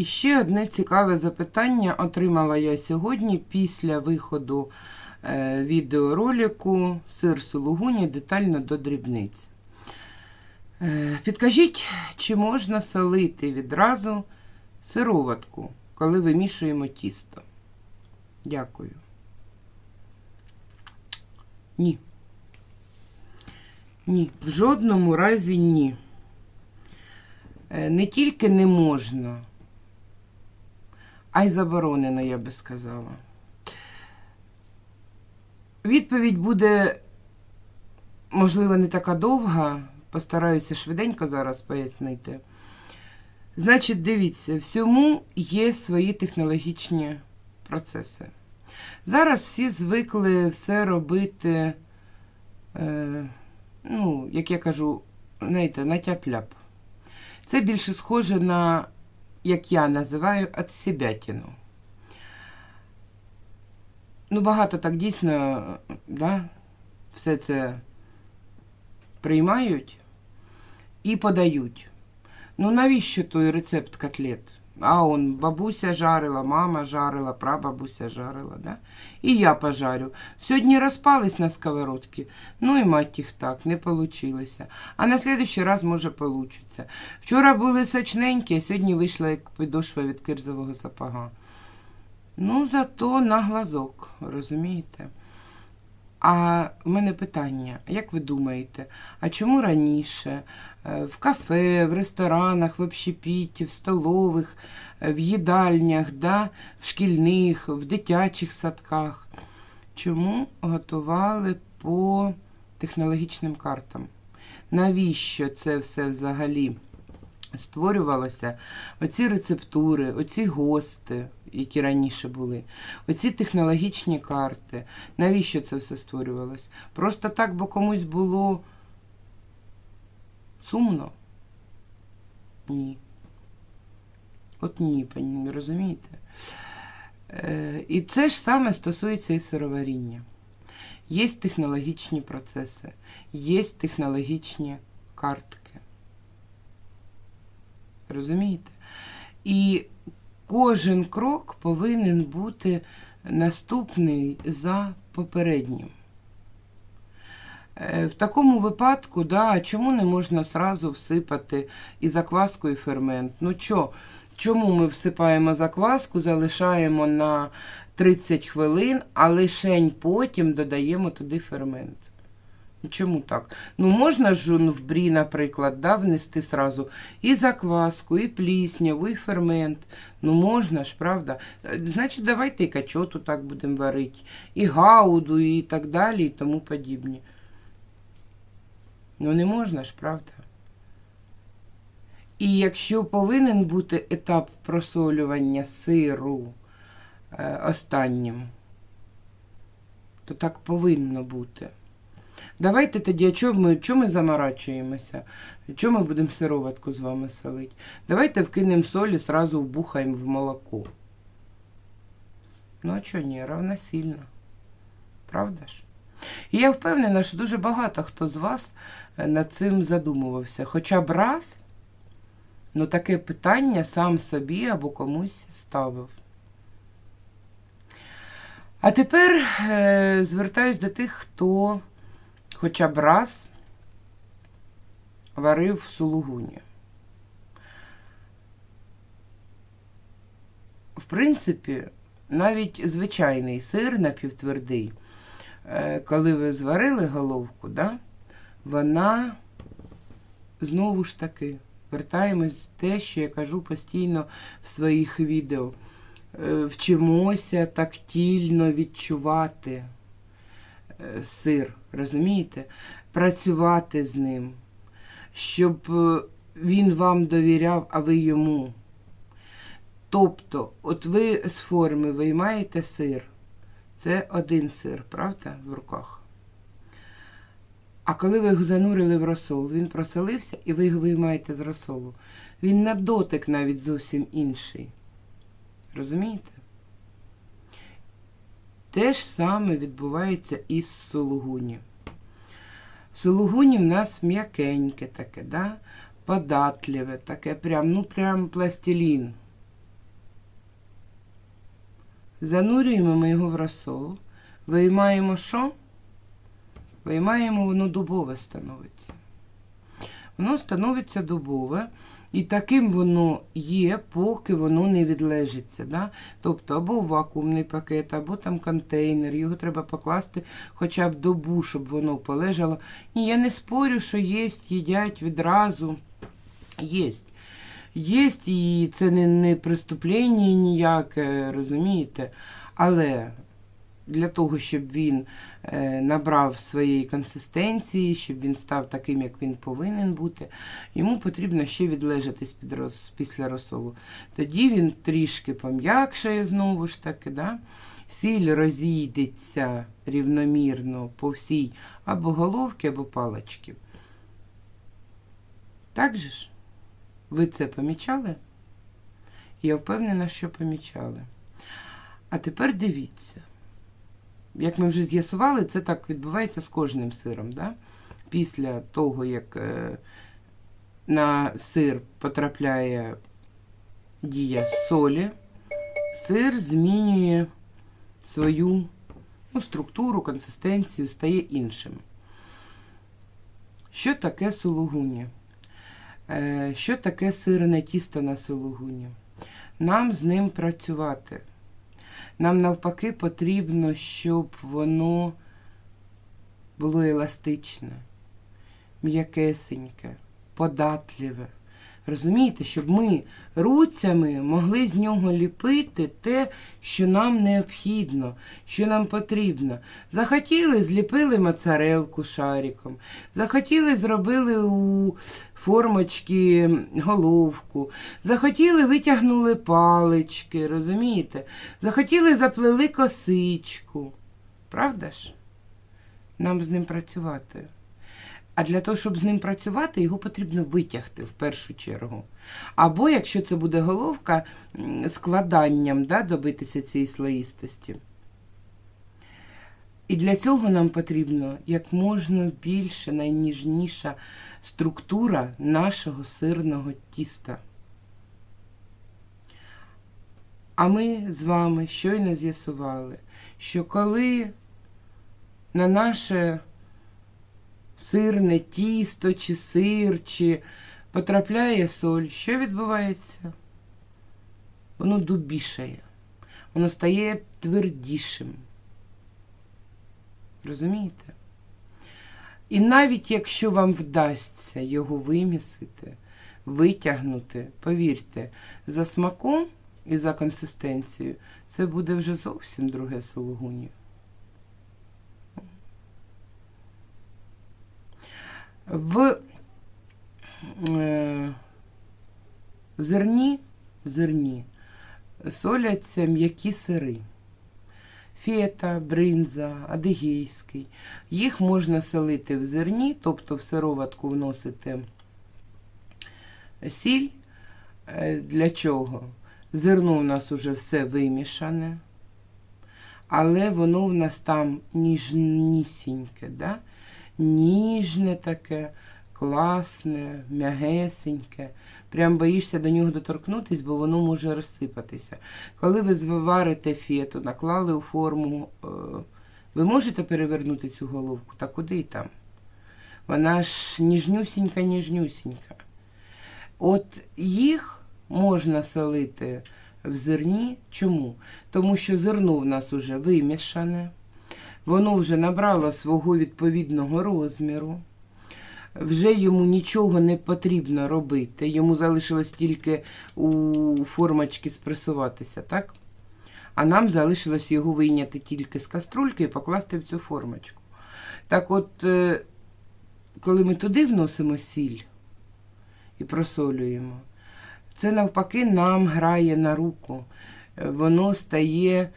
І ще одне цікаве запитання отримала я сьогодні після виходу е, відеоролику Сир Сулугуні детально до дрібниць. Е, підкажіть, чи можна солити відразу сироватку, коли вимішуємо тісто? Дякую. Ні. Ні, в жодному разі ні. Е, Не тільки не можна, а й заборонено, я би сказала. Відповідь буде, можливо, не така довга, постараюся швиденько зараз пояснити. Значить, дивіться, всьому є свої технологічні процеси. Зараз всі звикли все робити, е, ну, як я кажу, знаєте, на тяп-ляп. Це більше схоже на як я називаю, отсебятину. Ну, багато так дійсно, да, все це приймають і подають. Ну, навіщо той рецепт котлет? А он бабуся жарила, мама жарила, прабабуся жарила, да? І я пожарю. Сьогодні розпались на сковородці, ну і мать їх так, не получилося. А на следующий раз, може, получиться. Вчора були сочненькі, а сьогодні вийшла як підошва від кирзового сапога. Ну, зато на глазок, розумієте? А в мене питання, як ви думаєте, а чому раніше е, в кафе, в ресторанах, в общепіті, в столових, е, в їдальнях, да, в шкільних, в дитячих садках? Чому готували по технологічним картам? Навіщо це все взагалі створювалося? Оці рецептури, оці гости, які раніше були, оці технологічні карти. Навіщо це все створювалось? Просто так, бо комусь було сумно? Ні. От ні, пані, розумієте? Е, І це ж саме стосується і сироваріння. Є технологічні процеси, є технологічні картки. Розумієте? І кожен крок повинен бути наступний за попереднім. Е, В такому випадку, да, чому не можна сразу всипати і закваску, і фермент? Ну чо, чому ми всипаємо закваску, залишаємо на 30 хвилин, а лишень потім додаємо туди фермент? Ну, Чому так? Ну, можна ж в брі, наприклад, да, внести сразу і закваску, і плісняву, і фермент. Ну, можна ж, правда? Е, Значить, давайте і качоту так будемо варити, і гауду, і так далі, і тому подібні. Ну, не можна ж, правда? І якщо повинен бути етап просолювання сиру е, останнім, то так повинно бути. Давайте тоді, а чому ми, чому ми заморачуємося? Чому ми будемо сироватку з вами солити? Давайте вкинемо солі, сразу вбухаємо в молоко. Ну, а чого ні, равносильно. Правда ж? І я впевнена, що дуже багато хто з вас е, над цим задумувався. Хоча б раз, ну таке питання сам собі або комусь ставив. А тепер е, звертаюсь до тих, хто хоча б раз варив в сулугуні. В принципі, навіть звичайний сир напівтвердий, е, коли ви зварили головку, да, вона знову ж таки вертаємось в те, що я кажу постійно в своїх відео. Е, Вчимося тактильно відчувати сир, розумієте? Працювати з ним, щоб е, він вам довіряв, а ви йому. Тобто, от ви з форми виймаєте сир. Це один сир, правда, в руках. А коли ви його занурили в розсол, він просолився і ви його виймаєте з розсолу. Він на дотик навіть зовсім інший. Розумієте? Те ж саме відбувається і з сулугуні. Сулугуні в нас м'якеньке таке, да? податливе, таке прям, ну прям пластилін. Занурюємо ми його в розсол, виймаємо що? Виймаємо, воно дубове становиться. Воно становиться дубове, і таким воно є, поки воно не відлежиться. Да? Тобто або вакуумний пакет, або там контейнер. Його треба покласти хоча б добу, щоб воно полежало. Ні, я не спорю, що є, їдять відразу. Єсть. Єсть, і це не, не преступлення ніяке, розумієте? Але для того, щоб він е, набрав своєї консистенції, щоб він став таким, як він повинен бути, йому потрібно ще відлежатись під роз, після розсолу. Тоді він трішки пом'якшає знову ж таки. Да? Сіль розійдеться рівномірно по всій або головці, або палички. Так же ж? Ви це помічали? Я впевнена, що помічали. А тепер дивіться. Як ми вже з'ясували, це так відбувається з кожним сиром. Да? Після того, як е, на сир потрапляє дія солі, сир змінює свою ну, структуру, консистенцію, стає іншим. Що таке сулугуні? Е, Що таке сирне тісто на сулугуні? Нам з ним працювати. Нам навпаки потрібно, щоб воно було еластичне, м'якесеньке, податливе. Розумієте, щоб ми руцями могли з нього ліпити те, що нам необхідно, що нам потрібно. Захотіли, зліпили моцарелку шариком, захотіли, зробили у формочки головку, захотіли, витягнули палички, розумієте? Захотіли, заплели косичку. Правда ж? Нам з ним працювати. А для того, щоб з ним працювати, його потрібно витягти в першу чергу. Або, якщо це буде головка, складанням да, добитися цієї слоїстості. І для цього нам потрібно як можна більше, найніжніша структура нашого сирного тіста. А ми з вами щойно з'ясували, що коли на наше сирне тісто чи сир, чи потрапляє соль, що відбувається? Воно дубішає, воно стає твердішим. Розумієте? І навіть якщо вам вдасться його вимісити, витягнути, повірте, за смаком і за консистенцією, це буде вже зовсім друге сулугуні. В е, зерні, зерні соляться м'які сири. Фета, бринза, адигейський. Їх можна солити в зерні, тобто в сироватку вносити сіль. Е, Для чого? Зерно в нас уже все вимішане, але воно в нас там ніжнісіньке, да? Ніжне таке, класне, м'ягесеньке. Прям боїшся до нього доторкнутись, бо воно може розсипатися. Коли ви зварите фету, наклали у форму, е, ви можете перевернути цю головку, та куди й там? Вона ж ніжнюсінька, ніжнюсінька. От їх можна солити в зерні. Чому? Тому що зерно в нас уже вимішане, воно вже набрало свого відповідного розміру вже йому нічого не потрібно робити. Йому залишилось тільки у формочки спресуватися, так? А нам залишилось його вийняти тільки з каструльки і покласти в цю формочку. Так от, е, коли ми туди вносимо сіль і просолюємо, це навпаки нам грає на руку. Е, Воно стає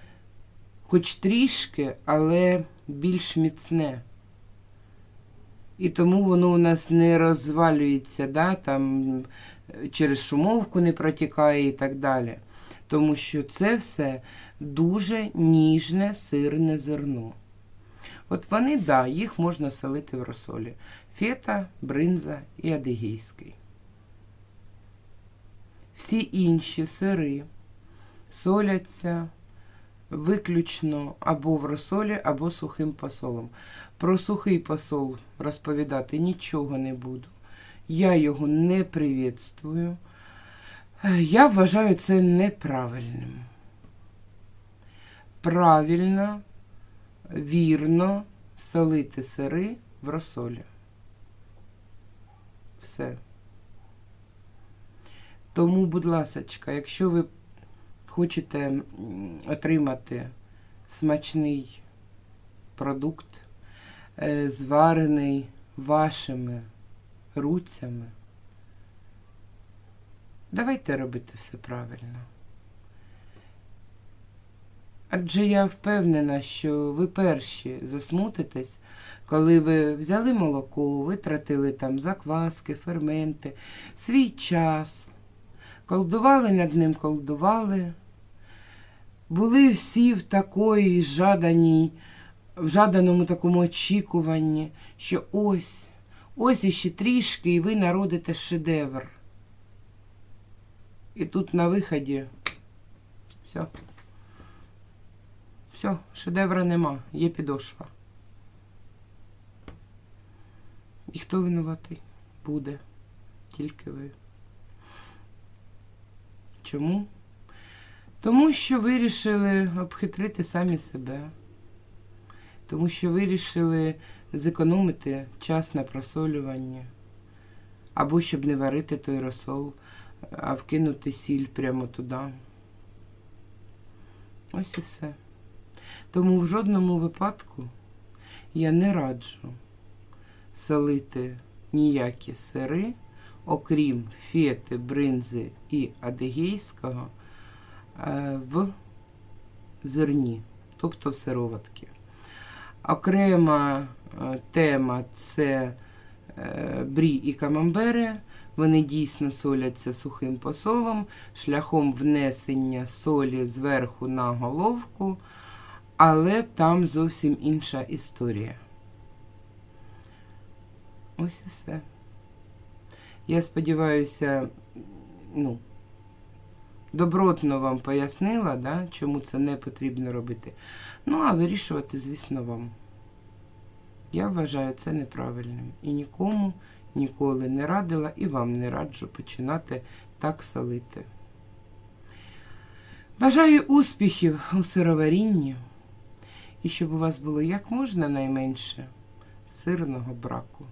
хоч трішки, але більш міцне. І тому воно у нас не розвалюється, да, там, через шумовку не протікає і так далі. тому що це все дуже ніжне сирне зерно. От вони, да, їх можна солити в розсолі. Фета, бринза і адигейський. Всі інші сири соляться виключно або в розсолі, або сухим посолом. Про сухий посол розповідати нічого не буду. Я його не привітствую. Я вважаю це неправильним. Правильно, вірно солити сири в розсолі. Все. Тому, будь ласочка, якщо ви хочете отримати смачний продукт, е, зварений вашими руцями, давайте робити все правильно. Адже я впевнена, що ви перші засмутитесь, коли ви взяли молоко, витратили там закваски, ферменти, свій час, колдували над ним, колдували. Були всі в такої жаданій, в жаданому такому очікуванні, що ось, ось іще трішки, і ви народите шедевр. І тут на виході все. Все, шедевра нема, є підошва. І хто винуватий? Буде. Тільки ви. Чому? Тому що вирішили обхитрити самі себе. Тому що вирішили зекономити час на просолювання. Або щоб не варити той розсол, а вкинути сіль прямо туди. Ось і все. Тому в жодному випадку я не раджу солити ніякі сири, окрім фети, бринзи і адигейського, в зерні, тобто в сироватки. Окрема е, тема це е, брі і камамбери. Вони дійсно соляться сухим посолом, шляхом внесення солі зверху на головку, але там зовсім інша історія. Ось і все. Я сподіваюся, ну, добротно вам пояснила, да, чому це не потрібно робити. Ну, а вирішувати, звісно, вам. Я вважаю це неправильним. І нікому ніколи не радила і вам не раджу починати так солити. Бажаю успіхів у сироварінні і щоб у вас було як можна найменше сирного браку.